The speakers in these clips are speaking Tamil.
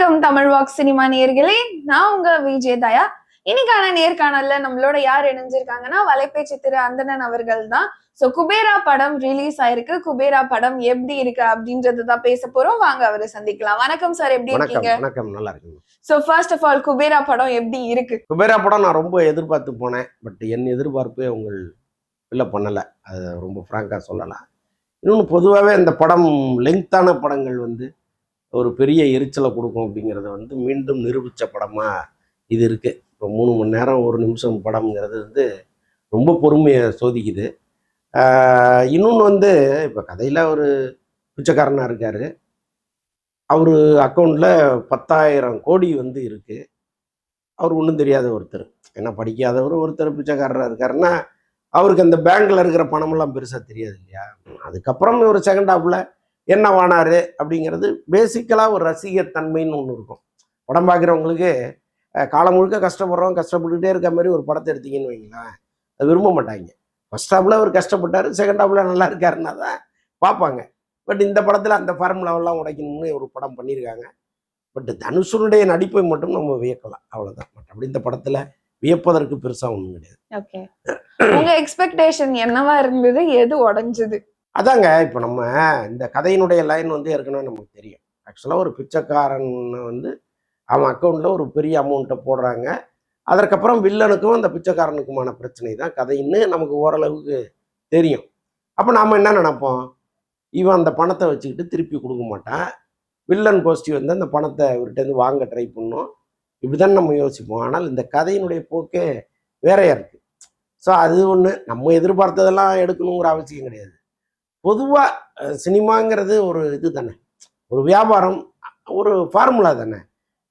வணக்கம் தமிழ் வாக் சினிமா நேயர்களே. நான் உங்க விஜய் தயா. இன்னைக்கான நேர்காணல்ல நம்மளோட யார் இணைஞ்சிருக்காங்கன்னா வலைபேச்சு திரு அந்தணன் அவர்கள் தான் சோ குபேரா படம் ரிலீஸ் ஆயிருக்கு. குபேரா படம் எப்படி இருக்கு அப்படின்றது தான் பேச போறோம். வாங்க அவரை சந்திக்கலாம். வணக்கம் சார் எப்படி இருக்கீங்க? வணக்கம் நல்லா இருக்குங்க. So first of all Kubera படம் எப்படி இருக்கு? குபேரா படம் நான் ரொம்ப எதிர்பார்த்து போனேன். பட் என் எதிர்பார்ப்பே உங்கள் இல்லை பண்ணலை. அது ரொம்ப ஃப்ராங்காக சொல்லலாம். இன்னொன்று பொதுவாகவே இந்த படம் லெங்க்த்தான படங்கள் வந்து ஒரு பெரிய எரிச்சலை கொடுக்கும் அப்படிங்கிறத வந்து மீண்டும் நிரூபித்த படமாக இது இருக்குது இப்போ மூணு மணி நேரம் ஒரு நிமிஷம் படம்ங்கிறது வந்து ரொம்ப பொறுமையை சோதிக்குது. இன்னொன்று வந்து இப்போ கதையில் ஒரு பிச்சைக்காரனாக இருக்கார். அவர் அக்கௌண்ட்டில் பத்தாயிரம் கோடி வந்து இருக்குது அவர் ஒன்றும் தெரியாத ஒருத்தர். ஏன்னா படிக்காதவர் ஒருத்தர் பிச்சைக்காரராக இருக்காருன்னா அவருக்கு அந்த பேங்க்கில் இருக்கிற பணமெல்லாம் பெருசாக தெரியாது இல்லையா? அதுக்கப்புறம் ஒரு செகண்ட் ஹாஃபில் என்னவானாரு அப்படிங்கிறது பேசிக்கலாக ஒரு ரசிகர் தன்மைன்னு ஒன்று இருக்கும். படம் பார்க்குறவங்களுக்கு காலம் முழுக்க கஷ்டப்படுறோம் கஷ்டப்பட்டுக்கிட்டே இருக்க மாதிரி ஒரு படத்தை எடுத்தீங்கன்னு வைங்களேன். அது விரும்ப மாட்டாங்க. ஃபர்ஸ்ட் ஹாஃபில் அவர் கஷ்டப்பட்டார் செகண்ட் ஹாஃபில் நல்லா இருக்காருன்னா தான் பார்ப்பாங்க. பட் இந்த படத்தில் அந்த ஃபார்முலாவெல்லாம் உடைக்கணும்னு ஒரு படம் பண்ணியிருக்காங்க. பட் தனுஷனுடைய நடிப்பை மட்டும் நம்ம வியக்கலாம் அவ்வளோதான் பட் அப்படி இந்த படத்தில் வியப்பதற்கு பெருசாக ஒன்றும் கிடையாது. ஓகே உங்கள் எக்ஸ்பெக்டேஷன் என்னவா இருந்தது? எது உடைஞ்சது? அதாங்க இப்போ நம்ம இந்த கதையினுடைய லைன் வந்து ஏற்கனவே நமக்கு தெரியும். ஆக்சுவலாக ஒரு பிச்சைக்காரன் வந்து அவன் அக்கௌண்ட்டில் ஒரு பெரிய அமௌண்ட்டை போடுறாங்க. அதற்கப்புறம் வில்லனுக்கும் அந்த பிச்சைக்காரனுக்குமான பிரச்சனை தான் கதைன்னு நமக்கு ஓரளவுக்கு தெரியும். அப்போ நாம் என்ன நினைப்போம்? இவன் அந்த பணத்தை வச்சுக்கிட்டு திருப்பி கொடுக்க மாட்டான். வில்லன் கோஷ்டி வந்து அந்த பணத்தை இவர்கிட்டருந்து வாங்க ட்ரை பண்ணும். இப்படிதான் நம்ம யோசிப்போம். ஆனால் இந்த கதையினுடைய போக்கே வேறையா இருக்குது ஸோ அது ஒன்று நம்ம எதிர்பார்த்ததெல்லாம் எடுக்கணுங்கிற அவசியம் கிடையாது. பொதுவாக சினிமாங்கிறது ஒரு இது தானே ஒரு வியாபாரம் ஒரு ஃபார்முலா தானே.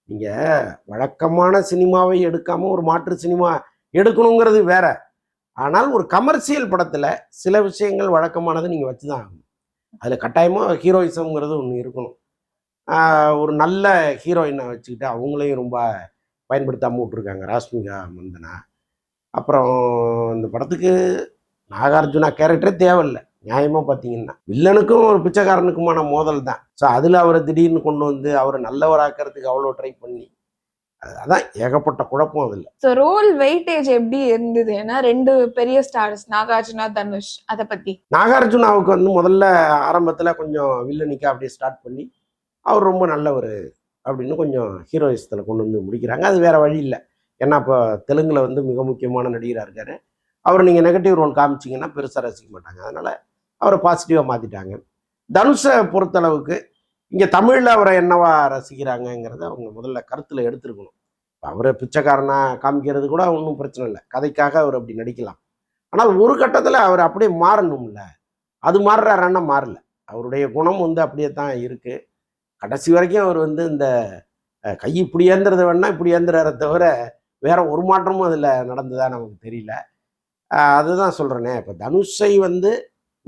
நீங்கள் வழக்கமான சினிமாவை எடுக்காமல் ஒரு மாற்று சினிமா எடுக்கணுங்கிறது வேற. ஆனால் ஒரு கமர்ஷியல் படத்தில் சில விஷயங்கள் வழக்கமானதை நீங்கள் வச்சு தான் ஆகணும். அதில் கட்டாயமாக ஹீரோயிசம்ங்கிறது ஒன்று இருக்கணும். ஒரு நல்ல ஹீரோயினை வச்சுக்கிட்டு அவங்களையும் ரொம்ப பயன்படுத்தாமல் விட்ருக்காங்க ராஷ்மிகா மந்தனா. அப்புறம் இந்த படத்துக்கு நாகார்ஜுனா கேரக்டரே தேவையில்லை. நியாயமாக பார்த்தீங்கன்னா வில்லனுக்கும் ஒரு பிச்சைக்காரனுக்குமான மோதல் தான். ஸோ அதில் அவரை திடீர்னு கொண்டு வந்து அவரை நல்லவராக்கிறதுக்கு அவ்வளோ ட்ரை பண்ணி அது- அதான் ஏகப்பட்ட குழப்பம் அதில். சோ ரோல் வெயிட்டேஜ் எப்படி இருந்தது? ஏன்னா ரெண்டு பெரிய ஸ்டார்ஸ் நாகார்ஜுனா தனுஷ் அத பத்தி. நாகார்ஜுனாவுக்கு வந்து முதல்ல ஆரம்பத்தில் கொஞ்சம் வில்லனிக்கா அப்படியே ஸ்டார்ட் பண்ணி அவர் ரொம்ப நல்லவர் அப்படின்னு கொஞ்சம் ஹீரோயிசத்தில் கொண்டு வந்து முடிக்கிறாங்க. அது வேற வழி இல்லை. ஏன்னா இப்போ தெலுங்கில் வந்து மிக முக்கியமான நடிகராக இருக்காரு. அவர் நீங்கள் நெகட்டிவ் ரோல் காமிச்சிங்கன்னா பெருசாக ரசிக்க மாட்டாங்க. அதனால் அவரை பாசிட்டிவாக மாற்றிட்டாங்க தனுஷை பொறுத்தளவுக்கு இங்கே தமிழில் அவரை என்னவா ரசிக்கிறாங்கங்கிறத அவங்க முதல்ல கருத்தில் எடுத்துருக்கணும். அவரை பிச்சைக்காரனா காமிக்கிறது கூட ஒன்றும் பிரச்சனை இல்லை. கதைக்காக அவர் அப்படி நடிக்கலாம். ஆனால் ஒரு கட்டத்தில் அவர் அப்படியே மாறணும்ல. அது மாறுறாருன்னா மாறல. அவருடைய குணம் வந்து அப்படியே தான் இருக்குது கடைசி வரைக்கும் அவர் வந்து இந்த கை இப்படி ஏந்துறத வேணா இப்படி ஏந்துறார தவிர வேற ஒரு மாற்றமும் அதில் நடந்ததா நமக்கு தெரியல. அதுதான் சொல்கிறேனே இப்போ தனுஷை வந்து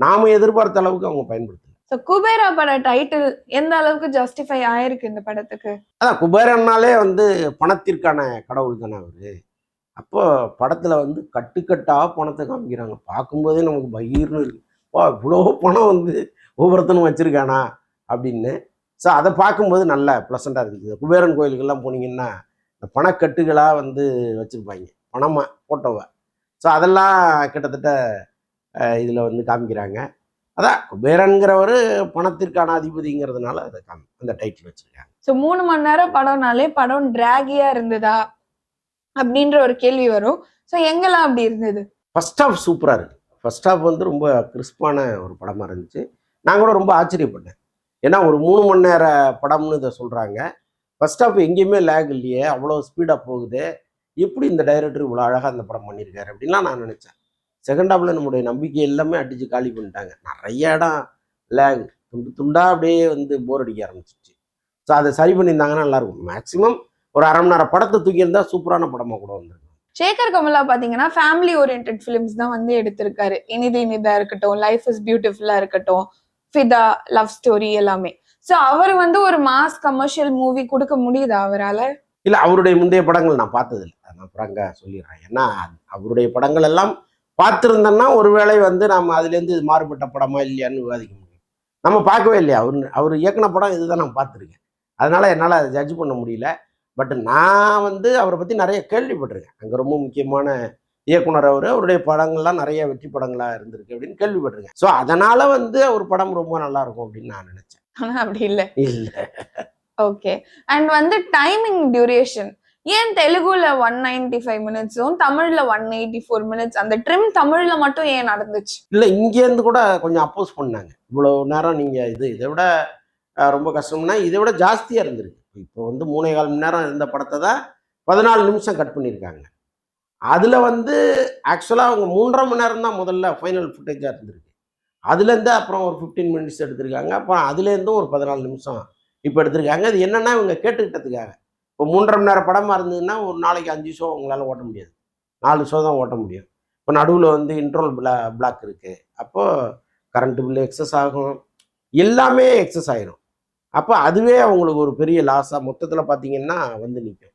நாம எதிர்பார்த்த அளவுக்கு அவங்க பயன்படுத்தல. சோ குபேரா பட டைட்டில் எந்த அளவுக்கு ஜஸ்டிஃபை ஆயிருக்கு இந்த படத்துக்கு? அதான் குபேரன்னாலே வந்து பணத்திற்கான கடவுள் தானே அவரு. அப்போ படத்துல வந்து கட்டுக்கட்டா பணத்தை காமிக்கிறாங்க. பார்க்கும்போதே நமக்கு பகீர்னு இருக்கு. வா இவ்வளோ பணம் வந்து ஒவ்வொருத்தனும் வச்சிருக்கானா? அப்படின்னு. ஸோ அதை பார்க்கும்போது நல்ல ப்ளசண்டாக இருக்குது. குபேரன் கோயிலுக்கெல்லாம் போனீங்கன்னா இந்த பணக்கட்டுகளாக வந்து வச்சுருப்பாங்க. பணமாக ஃபோட்டோவை ஸோ அதெல்லாம் கிட்டத்தட்ட இதில் வந்து காமிக்கிறாங்க. அதான் குபேரன்கிறவர் பணத்திற்கான அதிபதிங்கிறதுனால அதை காமி அந்த டைட்டில் வச்சுருக்காங்க. சோ மூணு மணி நேரம் படம்னாலே படம் டிராகியா இருந்ததா? அப்படின்ற ஒரு கேள்வி வரும். சோ எங்கெல்லாம் அப்படி இருந்தது? ஃபர்ஸ்ட் ஹாஃப் சூப்பராக இருக்குது ஃபர்ஸ்ட் ஹாஃப் வந்து ரொம்ப கிறிஸ்பான ஒரு படமாக இருந்துச்சு. நான் கூட ரொம்ப ஆச்சரியப்பட்டேன். ஏன்னா ஒரு மூணு மணி நேர படம்னு இதை சொல்கிறாங்க ஃபர்ஸ்ட் ஹாஃப் எங்கேயுமே லேக் இல்லையே. அவ்வளோ ஸ்பீடாக போகுது. எப்படி இந்த டைரக்டர் இவ்வளோ அழகாக இந்த படம் பண்ணியிருக்காரு அப்படின்லாம் நான் நினச்சேன். செகண்ட் ஹாஃபில் நம்முடைய நம்பிக்கை எல்லாமே அடித்து காலி பண்ணிட்டாங்க. நிறைய இடம் லேக் துண்டு துண்டாக அப்படியே வந்து போர் அடிக்க ஆரம்பிச்சிச்சு ஸோ அதை சரி பண்ணியிருந்தாங்கன்னா நல்லாயிருக்கும் மேக்ஸிமம் ஒரு அரை மணி நேரம் படத்தை தூக்கியிருந்தா சூப்பரான படமாக கூட வந்திருக்கும். சேகர் கமலா பாத்தீங்கன்னா ஃபேமிலி ஓரியன்ட் ஃபிலிம்ஸ் தான் வந்து எடுத்திருக்காரு. இனிது இனிதா இருக்கட்டும் லைஃப் இஸ் பியூட்டிஃபுல்லா இருக்கட்டும் ஃபிதா லவ் ஸ்டோரி எல்லாமே. சோ அவர் வந்து ஒரு மாஸ் கமர்ஷியல் மூவி கொடுக்க முடியுதா அவரால? இல்லை அவருடைய முந்தைய படங்கள் நான் பார்த்ததில்லை. நான் ஃப்ராங்காக சொல்லிடுறேன். ஏன்னா அவருடைய படங்கள் எல்லாம் பார்த்துருந்தோன்னா ஒருவேளை வந்து நம்ம அதுலேருந்து இது மாறுபட்ட படமா இல்லையான்னு விவாதிக்க முடியும். நம்ம பார்க்கவே இல்லையா? அவர் அவர் இயக்குன படம் இதுதான் நான் பார்த்துருக்கேன். அதனால என்னால் அதை ஜட்ஜ் பண்ண முடியல. பட் நான் வந்து அவரை பற்றி நிறைய கேள்விப்பட்டிருக்கேன். அங்கே ரொம்ப முக்கியமான இயக்குனர் அவர் அவருடைய படங்கள்லாம் நிறைய வெற்றி படங்களாக இருந்திருக்கு அப்படின்னு கேள்விப்பட்டிருக்கேன். ஸோ அதனால வந்து அவர் படம் ரொம்ப நல்லா இருக்கும் அப்படின்னு நான் நினைச்சேன். ஆனா அப்படி இல்ல. இல்லை. ஓகே அண்ட் வந்து டைமிங் டியூரேஷன் ஏன் தெலுங்குல ஒன் நைன்டி ஃபைவ் மினிட்ஸும் தமிழ்ல ஒன் எயிட்டி ஃபோர் மினிட்ஸ் அந்த ட்ரிம் தமிழ்ல மட்டும் ஏன் நடந்துச்சு? இல்லை இங்கேருந்து கூட கொஞ்சம் அப்போஸ் பண்ணாங்க. இவ்வளோ நேரம் நீங்கள் இது இதை விட ரொம்ப கஷ்டம்னா இதை விட ஜாஸ்தியாக இருந்திருக்கு. இப்போ வந்து மூணே கால் மணி நேரம் இருந்த படத்தை தான் பதினாலு நிமிஷம் கட் பண்ணியிருக்காங்க. அதில் வந்து ஆக்சுவலாக அவங்க மூன்றரை மணி நேரம் தான் முதல்ல ஃபைனல் ஃபுட்டேஜாக இருந்திருக்கு. அதுலேருந்து அப்புறம் ஒரு ஃபிஃப்டீன் மினிட்ஸ் எடுத்திருக்காங்க. அப்புறம் அதுலேருந்தும் ஒரு பதினாலு நிமிஷம் இப்போ எடுத்திருக்காங்க. அது என்னென்னா இவங்க கேட்டுக்கிட்டதுக்காக. இப்போ மூன்றரை மணி நேரம் படமாக இருந்ததுன்னா ஒரு நாளைக்கு அஞ்சு ஷோ உங்களால் ஓட்ட முடியாது. நாலு ஷோ தான் ஓட்ட முடியும். இப்போ நடுவில் வந்து இன்ட்ரோல் பிளா பிளாக் இருக்குது அப்போது கரண்ட் பில்லு எக்ஸஸ் ஆகும். எல்லாமே எக்ஸஸ் ஆயிரும். அப்போ அதுவே அவங்களுக்கு ஒரு பெரிய லாஸாக மொத்தத்தில் பார்த்தீங்கன்னா வந்து நிற்கும்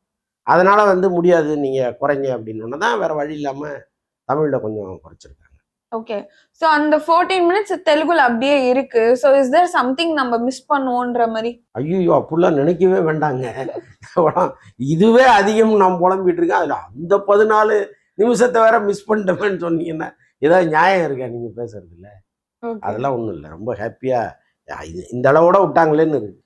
அதனால் வந்து முடியாது நீங்கள் குறைங்க அப்படின்னு தான் வேறு வழி இல்லாமல் தமிழில் கொஞ்சம் குறைச்சிருக்காங்க. ஓகே சோ அந்த ஃபோர்டீன் மினிட்ஸ் தெலுங்குல அப்படியே இருக்கு. சோ இஸ் தேர் சம்திங் நம்ம மிஸ் பண்ணுவோன்ற மாதிரி? ஐயோ அப்படிலாம் நினைக்கவே வேண்டாங்க. இதுவே அதிகம் நான் புலம்பிட்டு இருக்கேன் அதில் அந்த பதினாலு நிமிஷத்தை வேற மிஸ் பண்ணிட்டோமேன்னு சொன்னீங்கன்னா ஏதாவது நியாயம் இருக்கா? நீங்கள் பேசுறதுல. அதெல்லாம் ஒன்றும் இல்லை. ரொம்ப ஹாப்பியாக இது இந்த அளவோட விட்டாங்களேன்னு இருக்கு.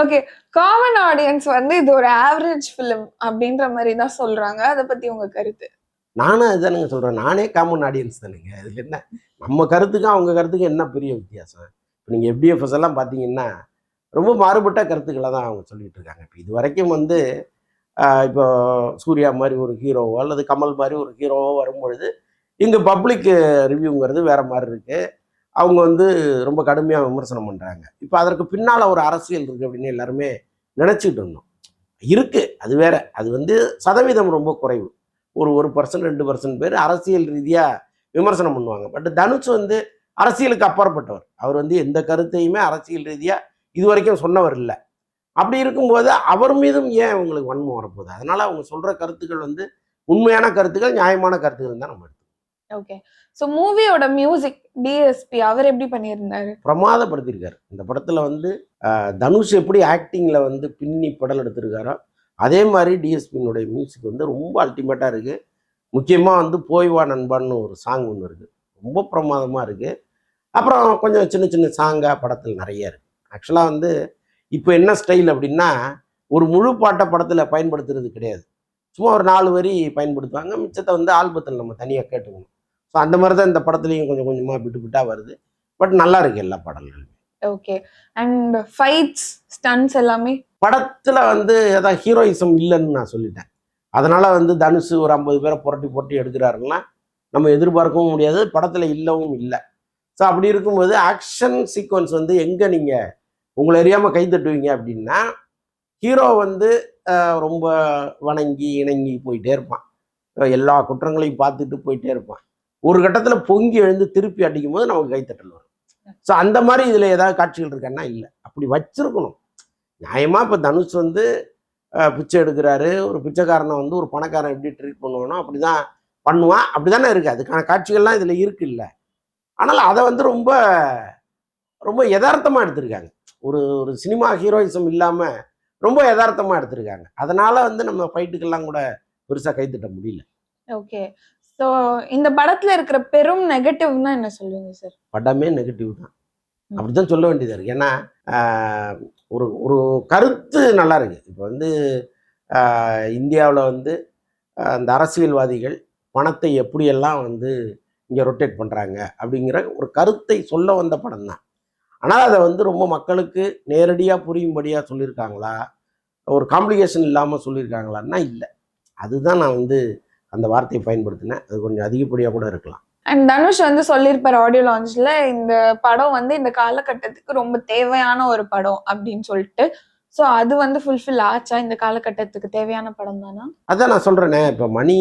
ஓகே காமன் ஆடியன்ஸ் வந்து இது ஒரு ஆவரேஜ் ஃபிலிம் அப்படின்ற மாதிரி தான் சொல்றாங்க. அதை பத்தி உங்க கருத்து? நானும் அதுதானுங்க சொல்கிறேன் நானே காமன் ஆடியன்ஸ் தானுங்க. அதில் என்ன? நம்ம கருத்துக்கும் அவங்க கருத்துக்கும் என்ன பெரிய வித்தியாசம்? இப்போ நீங்கள் எஃப்டிஎஃப்எஸ் எல்லாம் பார்த்தீங்கன்னா ரொம்ப மாறுபட்ட கருத்துக்களை தான் அவங்க சொல்லிட்டு இருக்காங்க. இப்போ இது வரைக்கும் வந்து இப்போ சூர்யா மாதிரி ஒரு ஹீரோவோ அல்லது கமல் மாதிரி ஒரு ஹீரோவோ வரும்பொழுது இங்கே பப்ளிக் ரிவ்யூங்கிறது வேற மாதிரி இருக்கு. அவங்க வந்து ரொம்ப கடுமையாக விமர்சனம் பண்ணுறாங்க இப்போ அதற்கு பின்னால் ஒரு அரசியல் இருக்குது அப்படின்னு எல்லாருமே நினச்சிக்கிட்டு இருந்தோம். இருக்குது அது வேற. அது வந்து சதவீதம் ரொம்ப குறைவு. ஒரு ஒரு பர்சன்ட் ரெண்டு பர்சன்ட் பேர் அரசியல் ரீதியாக விமர்சனம் பண்ணுவாங்க. பட் தனுஷ் வந்து அரசியலுக்கு அப்பாற்பட்டவர். அவர் வந்து எந்த கருத்தையுமே அரசியல் ரீதியாக இது வரைக்கும் சொன்னவர் இல்லை. அப்படி இருக்கும்போது அவர் மீதும் ஏன் உங்களுக்கு வன்மம் வரப்போகுது? அதனால அவங்க சொல்ற கருத்துக்கள் வந்து உண்மையான கருத்துக்கள் நியாயமான கருத்துக்கள் தான் நம்ம எடுத்துக்கணும். ஓகே சோ மூவியோட மியூசிக் டிஎஸ்பி அவர் எப்படி பண்ணியிருந்தாரு? பிரமாதப்படுத்தியிருக்காரு. இந்த படத்துல வந்து தனுஷ் எப்படி ஆக்டிங்ல வந்து பின்னி படல் எடுத்திருக்காரோ அதே மாதிரி டிஎஸ்பியினுடைய மியூசிக் வந்து ரொம்ப அல்டிமேட்டாக இருக்குது முக்கியமாக வந்து போய் வா நண்பான்னு ஒரு சாங் ஒன்று இருக்குது ரொம்ப பிரமாதமாக இருக்குது அப்புறம் கொஞ்சம் சின்ன சின்ன சாங்காக படத்தில் நிறைய இருக்குது ஆக்சுவலாக வந்து இப்போ என்ன ஸ்டைல் அப்படின்னா ஒரு முழு பாட்டை படத்தில் பயன்படுத்துறது கிடையாது. சும்மா ஒரு நாலு வரி பயன்படுத்துவாங்க. மிச்சத்தை வந்து ஆல்பத்தில் நம்ம தனியாக கேட்டுக்கணும். ஸோ அந்த மாதிரி தான் இந்த படத்துலையும் கொஞ்சம் கொஞ்சமாக விட்டு விட்டாக வருது. பட் நல்லா இருக்கு எல்லா பாடல்களும். ஓகே அண்ட் ஃபைட்ஸ் ஸ்டன்ஸ் எல்லாமே? படத்துல வந்து அதான் ஹீரோயிசம் இல்லைன்னு நான் சொல்லிட்டேன். அதனால வந்து தனுஷ் ஒரு ஐம்பது பேரை புரட்டி புரட்டி எடுக்கிறாருன்னா நம்ம எதிர்பார்க்கவும் முடியாது. படத்துல இல்லவும் இல்லை. ஸோ அப்படி இருக்கும்போது ஆக்ஷன் சீக்வன்ஸ் வந்து எங்க நீங்க உங்களை அறியாமல் கை தட்டுவீங்க அப்படின்னா ஹீரோ வந்து ரொம்ப வணங்கி இணங்கி போயிட்டே இருப்பான். எல்லா குற்றங்களையும் பார்த்துட்டு போயிட்டே இருப்பான். ஒரு கட்டத்தில் பொங்கி எழுந்து திருப்பி அடிக்கும் போது நமக்கு கைத்தட்டல் வரும். ஸோ அந்த மாதிரி இதில் ஏதாவது காட்சிகள் இருக்கான்னா இல்லை. அப்படி வச்சிருக்கணும். நியாயமாக இப்போ தனுஷ் வந்து பிச்சை எடுக்கிறாரு. ஒரு பிச்சைக்காரனை வந்து ஒரு பணக்காரன் எப்படி ட்ரீட் பண்ணுவானோ அப்படிதான் பண்ணுவான். அப்படிதானே இருக்குது அதுக்கான காட்சிகள்லாம் இதில் இருக்கு இல்லை ஆனால் அதை வந்து ரொம்ப ரொம்ப யதார்த்தமாக எடுத்திருக்காங்க. ஒரு ஒரு சினிமா ஹீரோயிசம் இல்லாம ரொம்ப யதார்த்தமா எடுத்திருக்காங்க. அதனால வந்து நம்ம ஃபைட்டுக்கெல்லாம் கூட பெருசா கைத்தட்ட முடியல. ஓகே. சோ இந்த படத்துல இருக்கிற பெரும் நெகட்டிவ்னா என்ன சொல்லுவீங்க சார் படமே நெகட்டிவ் தான். அப்படிதான் சொல்ல வேண்டியதா இருக்கு. ஏன்னா ஒரு ஒரு கருத்து நல்லா இருக்கு. இப்போ வந்து இந்தியாவில் வந்து இந்த அரசியல்வாதிகள் பணத்தை எப்படியெல்லாம் வந்து இங்கே ரொட்டேட் பண்ணுறாங்க அப்படிங்கிற ஒரு கருத்தை சொல்ல வந்த படம் தான் ஆனால் அதை வந்து ரொம்ப மக்களுக்கு நேரடியாக புரியும்படியாக சொல்லியிருக்காங்களா ஒரு காம்ப்ளிகேஷன் இல்லாமல் சொல்லியிருக்காங்களான்னா இல்லை. அதுதான் நான் வந்து அந்த வார்த்தையை பயன்படுத்தினேன். அது கொஞ்சம் அதிகப்படியாக கூட இருக்கலாம். அண்ட் தனுஷ் வந்து சொல்லியிருப்பார் ஆடியோ லான்ச்ல இந்த படம் வந்து இந்த காலகட்டத்துக்கு ரொம்ப தேவையான ஒரு படம் அப்படின்னு சொல்லிட்டு. சோ அது வந்து ஃபுல்ஃபில் ஆச்சா? இந்த காலகட்டத்துக்கு தேவையான படம் தானா? அதான் நான் சொல்கிறேனே இப்போ மணி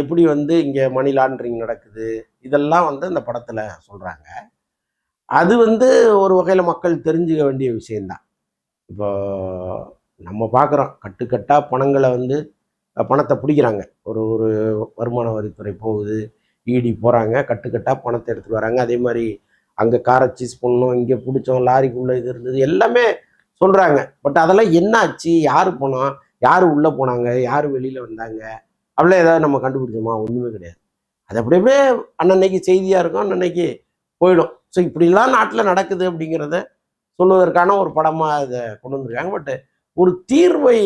எப்படி வந்து இங்கே மணி லாண்ட்ரிங் நடக்குது? இதெல்லாம் வந்து இந்த படத்தில் சொல்கிறாங்க அது வந்து ஒரு வகையில் மக்கள் தெரிஞ்சுக்க வேண்டிய விஷயந்தான் இப்போ நம்ம பார்க்குறோம் கட்டுக்கட்டாக பணங்களை வந்து பணத்தை பிடிக்கிறாங்க. ஒரு ஒரு வருமான வரித்துறை போகுது இடி போகிறாங்க கட்டுக்கட்டாக பணத்தை எடுத்துகிட்டு வராங்க. அதே மாதிரி அங்கே காரை சீஸ் பண்ணோம் இங்கே பிடிச்சோம் லாரிக்குள்ளே இது இருந்தது எல்லாமே சொல்கிறாங்க பட் அதெல்லாம் என்ன ஆச்சு யார் போனோம் யார் உள்ளே போனாங்க? யார் வெளியில் வந்தாங்க? அப்படிலாம் ஏதாவது நம்ம கண்டுபிடிச்சோமா? ஒன்றுமே கிடையாது. அது அப்படி அப்படியே அன்னன்னைக்கு செய்தியாக இருக்கும் அன்னன்னைக்கு போயிடும். ஸோ இப்படிலாம் நாட்டில் நடக்குது அப்படிங்கிறத சொல்லுவதற்கான ஒரு படமாக இதை கொண்டு வந்திருக்காங்க. பட் ஒரு தீர்வை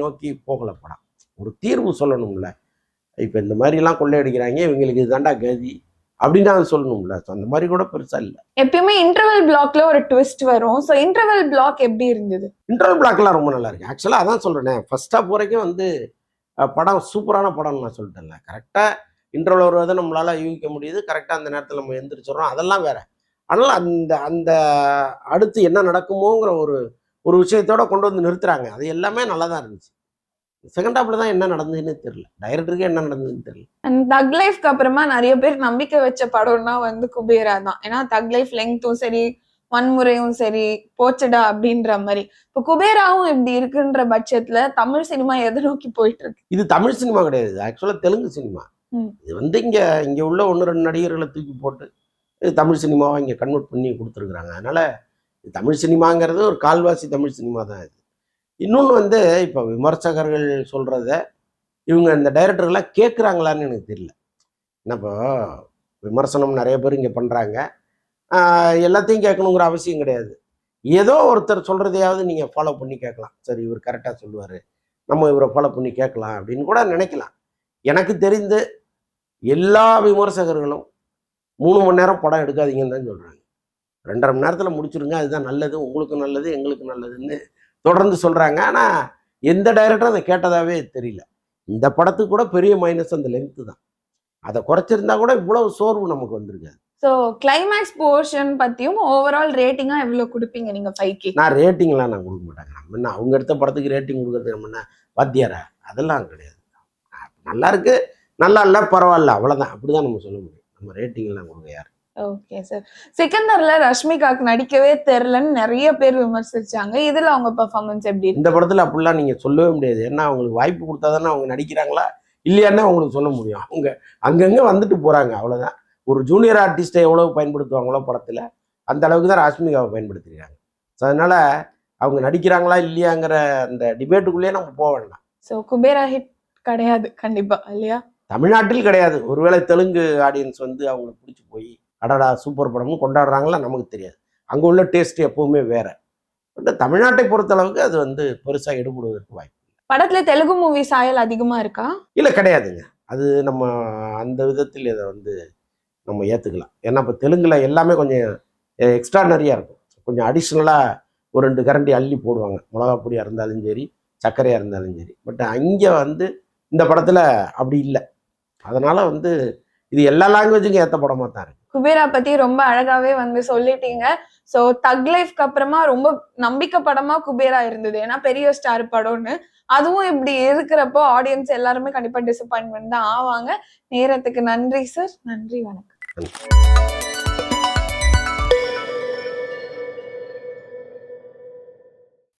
நோக்கி போகல படம். ஒரு தீர்வு சொல்லணும்ல. இப்போ இந்த மாதிரிலாம் கொள்ளையடிக்கிறாங்க. இவங்களுக்கு இதுதாண்டா கதி அப்படின்னு நான் சொல்லணும்ல. ஸோ அந்த மாதிரி கூட பெருசாக இல்லை. எப்பயுமே இன்டர்வல் பிளாக்ல ஒரு ட்விஸ்ட் வரும். சோ இன்டர்வல் பிளாக் எப்படி இருந்தது? இன்டர்வல் பிளாக்லாம் ரொம்ப நல்லா இருக்கு. ஆக்சுவலாக அதான் சொல்கிறேனே ஃபர்ஸ்ட் ஹாப் வரைக்கும் வந்து படம் சூப்பரான படம்னு நான் சொல்லிட்டேன்ல. கரெக்டாக இன்டர்வல் வருவதை நம்மளால யூகிக்க முடியுது. கரெக்டாக அந்த நேரத்தில் நம்ம எந்திரிச்சிடுறோம். அதெல்லாம் வேற. ஆனால் அந்த அந்த அடுத்து என்ன நடக்குமோங்கிற ஒரு ஒரு விஷயத்தோட கொண்டு வந்து நிறுத்துறாங்க. அது எல்லாமே நல்லா தான் இருந்துச்சு செகண்ட் ஹாப்ல தான் என்ன நடந்ததுன்னு தெரியல. டைரக்டருக்கு என்ன நடந்ததுன்னு தெரியல. தக் லைஃப்க்கு அப்புறமா நிறைய பேர் நம்பிக்கை வச்ச படம்னா வந்து குபேரா தான். ஏன்னா தக் லைஃப் லெங்க்த்தும் சரி வன்முறையும் சரி போச்சடா அப்படின்ற மாதிரி. இப்போ குபேராவும் இப்படி இருக்குன்ற பட்சத்துல தமிழ் சினிமா எதை நோக்கி போயிட்டு இருக்கு இது தமிழ் சினிமா கிடையாது. ஆக்சுவலாக தெலுங்கு சினிமா. இது வந்து இங்கே இங்கே உள்ள ஒன்று ரெண்டு நடிகர்களை தூக்கி போட்டு தமிழ் சினிமாவை இங்கே கன்வெர்ட் பண்ணி கொடுத்துருக்குறாங்க. அதனால் தமிழ் சினிமாங்கிறது ஒரு கால்வாசி தமிழ் சினிமா தான் இது. இன்னொன்று வந்து இப்போ விமர்சகர்கள் சொல்கிறத இவங்க இந்த டைரக்டர்லாம் கேட்குறாங்களான்னு எனக்கு தெரியல. என்னப்போ விமர்சனம் நிறைய பேர் இங்கே பண்ணுறாங்க எல்லாத்தையும் கேட்கணுங்கிற அவசியம் கிடையாது. ஏதோ ஒருத்தர் சொல்கிறதையாவது நீங்கள் ஃபாலோ பண்ணி கேட்கலாம். சரி இவர் கரெக்டாக சொல்லுவார். நம்ம இவரை ஃபாலோ பண்ணி கேட்கலாம் அப்படின்னு கூட நினைக்கலாம். எனக்கு தெரிந்து எல்லா விமர்சகர்களும் மூணு மணி நேரம் படம் எடுக்காதீங்கன்னு தான் சொல்கிறாங்க ரெண்டரை மணி நேரத்தில் முடிச்சிருங்க அதுதான் நல்லது உங்களுக்கும் நல்லது எங்களுக்கு நல்லதுன்னு தொடர்ந்து சொல்கிறாங்க ஆனால் எந்த டைரக்டரும் அதை கேட்டதாகவே தெரியல. இந்த படத்துக்கு கூட பெரிய மைனஸ் அந்த லென்த்து தான். அதை குறைச்சிருந்தா கூட இவ்வளவு சோர்வு நமக்கு வந்திருக்காது. சோ கிளைமேக்ஸ் போர்ஷன் பத்தியும் ஓவரால் ரேட்டிங்கா எவ்வளவு கொடுப்பீங்க நீங்க ஃபைவ்க்கு நான் ரேட்டிங்லாம் நான் கொடுக்க மாட்டேங்க நம்ம என்ன அவங்க எடுத்த படத்துக்கு ரேட்டிங் கொடுக்கறது நம்ம என்ன வாத்தியாரா? அதெல்லாம் கிடையாது. நல்லா இருக்கு நல்லா இல்லை பரவாயில்ல அவ்வளோதான் அப்படிதான் நம்ம சொல்ல முடியும். நம்ம ரேட்டிங்லாம் கொடுக்க யார்? ஓகே சார் சிக்கந்தர்ல ரஷ்மிகாக்கு நடிக்கவே தெரிலன்னு நிறைய பேர் விமர்சிச்சாங்க. இதுல அவங்க பெர்ஃபார்மன்ஸ் எப்படி இந்த படத்தில் அப்படிலாம் நீங்கள் சொல்லவே முடியாது. ஏன்னா அவங்களுக்கு வாய்ப்பு கொடுத்தா தானே அவங்க நடிக்கிறாங்களா? இல்லையான்னு அவங்களுக்கு சொல்ல முடியும். அவங்க அங்கங்கே வந்துட்டு போகிறாங்க அவ்வளோதான் ஒரு ஜூனியர் ஆர்டிஸ்ட்டை எவ்வளோ பயன்படுத்துவாங்களோ படத்தில் அந்த அளவுக்கு தான் ராஷ்மிகாவை பயன்படுத்திருக்காங்க ஸோ அதனால் அவங்க நடிக்கிறாங்களா இல்லையாங்கிற அந்த டிபேட்டுக்குள்ளேயே நம்ம போக வேண்டாம். சோ குபேரா ஹிட் கிடையாது கண்டிப்பா இல்லையா? தமிழ்நாட்டில் கிடையாது. ஒருவேளை தெலுங்கு ஆடியன்ஸ் வந்து அவங்களுக்கு பிடிச்சி போய் அடடா சூப்பர் படம்னு கொண்டாடுறாங்களா நமக்கு தெரியாது. அங்கே உள்ள டேஸ்ட் எப்பவுமே வேற. பட் தமிழ்நாட்டை பொறுத்தளவுக்கு அது வந்து பெருசாக எடுபடுவதற்கு வாய்ப்பு படத்துல தெலுங்கு மூவி சாயல் அதிகமா இருக்கா? இல்லை கிடையாதுங்க. அது நம்ம அந்த விதத்தில் இதை வந்து நம்ம ஏற்றுக்கலாம் ஏன்னா இப்போ தெலுங்குல எல்லாமே கொஞ்சம் எக்ஸ்ட்ரானரியாக இருக்கும். கொஞ்சம் அடிஷ்னலாக ஒரு ரெண்டு கரண்டி அள்ளி போடுவாங்க. மிளகா பொடியாக இருந்தாலும் சரி சர்க்கரையாக இருந்தாலும் சரி. பட் அங்கே வந்து இந்த படத்தில் அப்படி இல்லை. அதனால் வந்து இது எல்லா லாங்குவேஜுக்கும் ஏற்ற படமாக தான் இருக்கு. குபேரா பத்தி ரொம்ப அழகாவே வந்து சொல்லிட்டீங்க. சோ தக் லைஃப்க்கு அப்புறமா ரொம்ப நம்பிக்கை படமா குபேரா இருந்தது. ஏன்னா பெரிய ஸ்டார் படம்னு. அதுவும் இப்படி இருக்கிறப்போ ஆடியன்ஸ் எல்லாருமே கண்டிப்பா டிசப்பாயின்மெண்ட் தான் ஆவாங்க. நேரத்துக்கு நன்றி சார் நன்றி வணக்கம்.